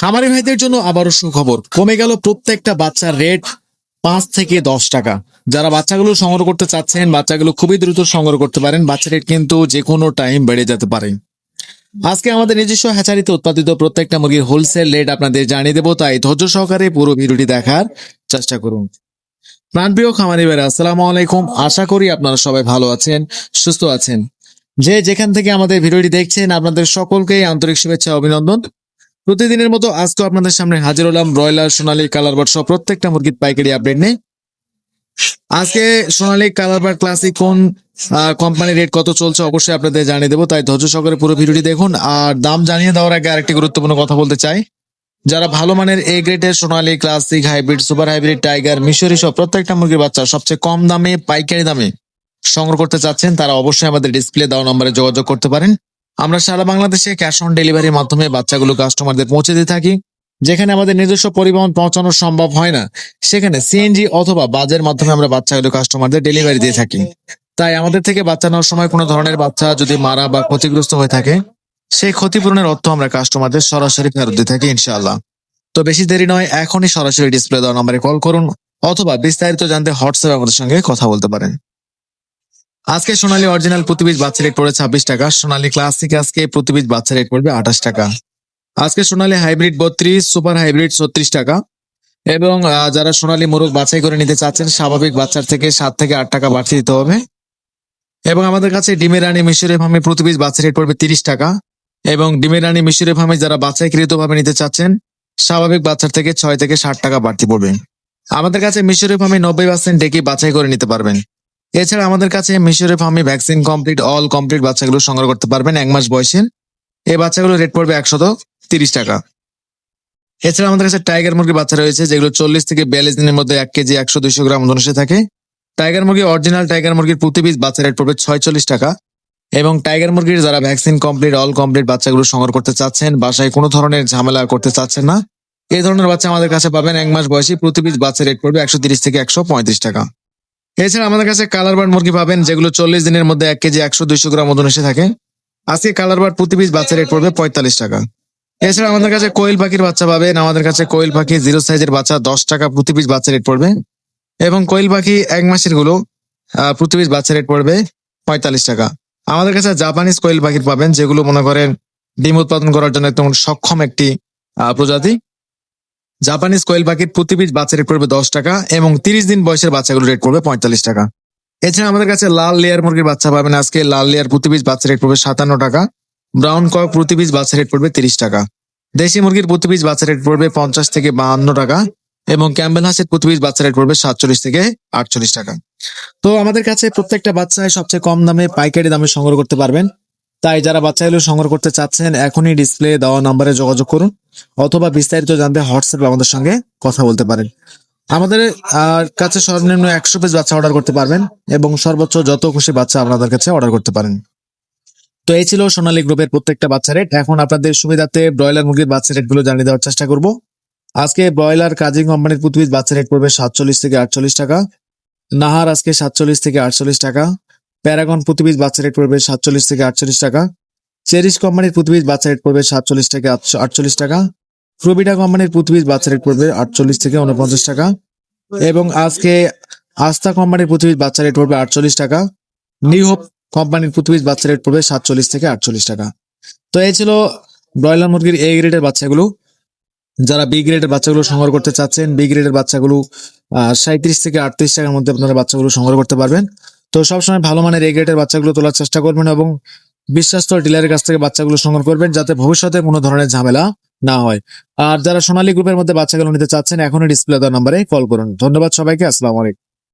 খামারি ভাইদের জন্য আবারও সুখবর। কমে গেল প্রত্যেকটা বাচ্চার রেট পাঁচ থেকে দশ টাকা। যারা বাচ্চাগুলো সংগ্রহ করতে চাচ্ছেন, বাচ্চাগুলো খুবই দ্রুত সংগ্রহ করতে পারেন বাচ্চা রেট কিন্তু যে কোনো টাইম বেড়ে যেতে পারে। আজকে আমাদের নিজস্ব হ্যাচারিতে উৎপাদিত প্রত্যেকটা মুরগির হোলসেল রেট আপনাদের জানিয়ে দেবো, তাই ধৈর্য সহকারে পুরো ভিডিওটি দেখার চেষ্টা করুন। প্রাণপ্রিয় খামারি ভাইরা, আসসালামু আলাইকুম। আশা করি আপনারা সবাই ভালো আছেন, সুস্থ আছেন। যে যেখান থেকে আমাদের ভিডিওটি দেখছেন, আপনাদের সকলকেই আন্তরিক শুভেচ্ছা, অভিনন্দন। প্রতিদিনের মতো আজকে আপনাদের সামনে হাজির হলাম ব্রয়লার, সোনালী, কালার বার্ড সহ প্রত্যেকটা মুরগির পাইকারি আপডেট নেই আজকে সোনালী কালার ক্লাসিক কোন কোম্পানির রেট কত চলছে অবশ্যই আপনাদের জানিয়ে দেবো, তাই ধৈর্য সহকারে পুরো ভিডিওটি দেখুন। আর দাম জানিয়ে দেওয়ার আগে আরেকটি গুরুত্বপূর্ণ কথা বলতে চাই। যারা ভালো মানের এ গ্রেডের Sonali classic hybrid super hybrid tiger মিশরি সব প্রত্যেকটা মুরগির বাচ্চা সবচেয়ে কম দামে, পাইকারি দামে সংগ্রহ করতে চাচ্ছেন, তারা অবশ্যই আমাদের ডিসপ্লে দেওয়া নম্বরে যোগাযোগ করতে পারেন। আমরা সারা বাংলাদেশে ক্যাশ অন ডেলিভারির মাধ্যমে বাচ্চাগুলো কাস্টমারদের পৌঁছে দিয়ে থাকি, যেখানে আমাদের নিজস্ব পরিবহন পৌঁছানো সম্ভব হয় না। সেখানে সিএনজি অথবা বাজের মাধ্যমে আমরা বাচ্চাগুলো কাস্টমারদের ডেলিভারি দিয়ে থাকি। তাই আমাদের থেকে বাচ্চা নেওয়ার সময় কোনো ধরনের বাচ্চা যদি মারা বা ক্ষতিগ্রস্ত হয়ে থাকে, সেই ক্ষতিপূরণের অর্থ আমরা কাস্টমারদের সরাসরি ফেরত দিয়ে থাকি ইনশাআল্লাহ। তো বেশি দেরি নয়, এখনই সরাসরি ডিসপ্লে দেওয়া নম্বরে কল করুন, অথবা বিস্তারিত জানতে হোয়াটসঅ্যাপ আমাদের সঙ্গে কথা বলতে পারেন। আজকে সোনালি অরিজিনাল প্রতিবিজ বাচ্চা রেট পড়ে ছাব্বিশ টাকা। সোনালী ক্লাসিক আজকে প্রতিবিজ বাচ্চা রেট পড়বে আঠাশ টাকা। আজকে সোনালি হাইব্রিড বত্রিশ সুপার হাইব্রিড ছত্রিশ টাকা। এবং যারা সোনালী মোরগ বাছাই করে নিতে চাচ্ছেন, স্বাভাবিক বাচ্চার থেকে সাত থেকে আট টাকা বাড়তি দিতে হবে। এবং আমাদের কাছে ডিমের রানী মিশরের ফার্মে প্রতি পিস বাচ্চা রেট পড়বে তিরিশ টাকা। এবং ডিমের রানী মিশরের ফার্মে যারা বাছাইকৃত ভাবে নিতে চাচ্ছেন, স্বাভাবিক বাচ্চার থেকে ছয় থেকে ষাট টাকা বাড়তি পড়বে। আমাদের কাছে মিশরের ফার্মে নব্বই পার্সেন্ট ডেকে বাছাই করে নিতে পারবেন। এছাড়া আমাদের কাছে মিশরে ফার্মি ভ্যাকসিন কমপ্লিট, অল কমপ্লিট বাচ্চাগুলো সংগ্রহ করতে পারবেন এক মাস বয়সের। এই বাচ্চাগুলো রেট পড়বে একশত তিরিশ টাকা। এছাড়া আমাদের কাছে টাইগার মুরগির বাচ্চা রয়েছে, যেগুলো চল্লিশ থেকে বিয়াল্লিশ দিনের মধ্যে এক কেজি একশো দুইশো গ্রাম এসে থাকে। টাইগার মুরগি অরিজিনাল টাইগার মুরগির প্রতি পিস বাচ্চা রেট পড়বে ছয়চল্লিশ টাকা। এবং টাইগার মুরগির যারা ভ্যাকসিন কমপ্লিট, অল কমপ্লিট বাচ্চাগুলো সংগ্রহ করতে চাচ্ছেন, বাসায় কোনো ধরনের ঝামেলা করতে চাচ্ছেন না, এই ধরনের বাচ্চা আমাদের কাছে পাবেন এক মাস বয়সী, প্রতি পিস বাচ্চা রেট পড়বে একশো তিরিশ থেকে একশো পঁয়ত্রিশ টাকা। এছাড়া আমাদের কাছে কালার বার্ড মুরগি পাবেন, যেগুলো চল্লিশ দিনের মধ্যে এক কেজি একশো দুইশো গ্রাম ওজন এসে থাকে। আজকে কালার বার্ড প্রতি পিস বাচ্চা রেট পড়বে পঁয়তাল্লিশ টাকা। এছাড়া আমাদের কাছে কোয়েল পাখির বাচ্চা পাবেন, আমাদের কাছে কোয়েল পাখি জিরো সাইজের বাচ্চা দশ টাকা প্রতি পিস বাচ্চা রেট পড়বে। এবং কোয়েল পাখি এক মাসেরগুলো প্রতি পিস বাচ্চা রেট পড়বে পঁয়তাল্লিশ টাকা। আমাদের কাছে জাপানিজ কোয়েল পাখির পাবেন, যেগুলো মনে করেন ডিম উৎপাদন করার জন্য একদম সক্ষম একটি প্রজাতি। জাপানিজ কোয়েল পাখির প্রতি পিস বাচ্চা রেট পড়বে দশ টাকা এবং তিরিশ দিন বয়সের বাচ্চাগুলো রেট পড়বে পঁয়তাল্লিশ টাকা। এছাড়া আমাদের কাছে লাল লেয়ার মুরগির বাচ্চা পাবেন আজকে। লাল লেয়ার প্রতি পিস বাচ্চা রেট পড়বে সাতান্ন টাকা। ব্রাউন কক প্রতি পিস বাচ্চা রেট পড়বে তিরিশ টাকা। দেশি মুরগির প্রতি পিস বাচ্চা রেট পড়বে পঞ্চাশ থেকে বাহান্ন টাকা এবং ক্যাম্বেল হাঁসের প্রতি পিস বাচ্চা রেট পড়বে সাতচল্লিশ থেকে আটচল্লিশ টাকা। তো আমাদের কাছে প্রত্যেকটা বাচ্চায় সবচেয়ে কম দামে, পাইকারি দামে সংগ্রহ করতে পারবেন। তাই যারা বাচ্চা বাচ্চাগুলো সংগ্রহ করতে চাচ্ছেন, এখনই ডিসপ্লে দেওয়া নম্বরে যোগাযোগ করুন অথবা বিস্তারিত জানতে হোয়াটসঅ্যাপে আমাদের সঙ্গে কথা বলতে পারেন। আমাদের কাছে সর্বনিম্ন একশো পিস বাচ্চা অর্ডার করতে পারবেন এবং সর্বোচ্চ যত খুশি বাচ্চা আপনাদের কাছে অর্ডার করতে পারেন। তো এই ছিল সোনালী গ্রুপের প্রত্যেকটা বাচ্চা রেট এখন আপনাদের সুবিধাতে ব্রয়লার মুরগির বাচ্চা রেটগুলো জানিয়ে দেওয়ার চেষ্টা করব। আজকে ব্রয়লার কাজিং কোম্পানির প্রতি বাচ্চা রেট পড়বে সাতচল্লিশ থেকে আটচল্লিশ টাকা। নাহার আজকে সাতচল্লিশ থেকে আটচল্লিশ টাকা। প্যারাগন প্রতি পিস বাচ্চা রেট পড়বে সাতচল্লিশ থেকে আটচল্লিশ টাকা। চেরিশ কোম্পানির প্রতি পিস বাচ্চা রেট পড়বে সাতচল্লিশ থেকে আটচল্লিশ টাকা। প্রবিটা কোম্পানির প্রতি পিস বাচ্চা রেট পড়বে আটচল্লিশ থেকে উনপঞ্চাশ টাকা। এবং আজকে আস্থা কোম্পানির প্রতি পিস বাচ্চা রেট পড়বে আটচল্লিশ টাকা। নিউ হোপ কোম্পানির প্রতি পিস বাচ্চা রেট পড়বে সাতচল্লিশ থেকে আটচল্লিশ টাকা। তো এই ছিল ব্রয়লার মুরগির এ গ্রেডের বাচ্চাগুলো। যারা বি গ্রেডের বাচ্চাগুলো সংগ্রহ করতে চাচ্ছেন বি গ্রেডের বাচ্চাগুলো সাঁত্রিশ থেকে আটত্রিশ টাকার মধ্যে আপনারা বাচ্চাগুলো সংগ্রহ করতে পারবেন। তো সবসময় ভালো মানের এ গ্রেডের বাচ্চাগুলো তোলার চেষ্টা করবেন এবং বিশ্বাস্ত ডিলারের কাছ থেকে বাচ্চাগুলো সংগ্রহ করবেন যাতে ভবিষ্যতে কোনো ধরনের ঝামেলা না হয়। আর যারা সোনালী গ্রুপের মধ্যে বাচ্চাগুলো নিতে চাচ্ছেন, এখনই ডিসপ্লে দেওয়ার নাম্বারে কল করুন। ধন্যবাদ সবাইকে, আসসালামু আলাইকুম।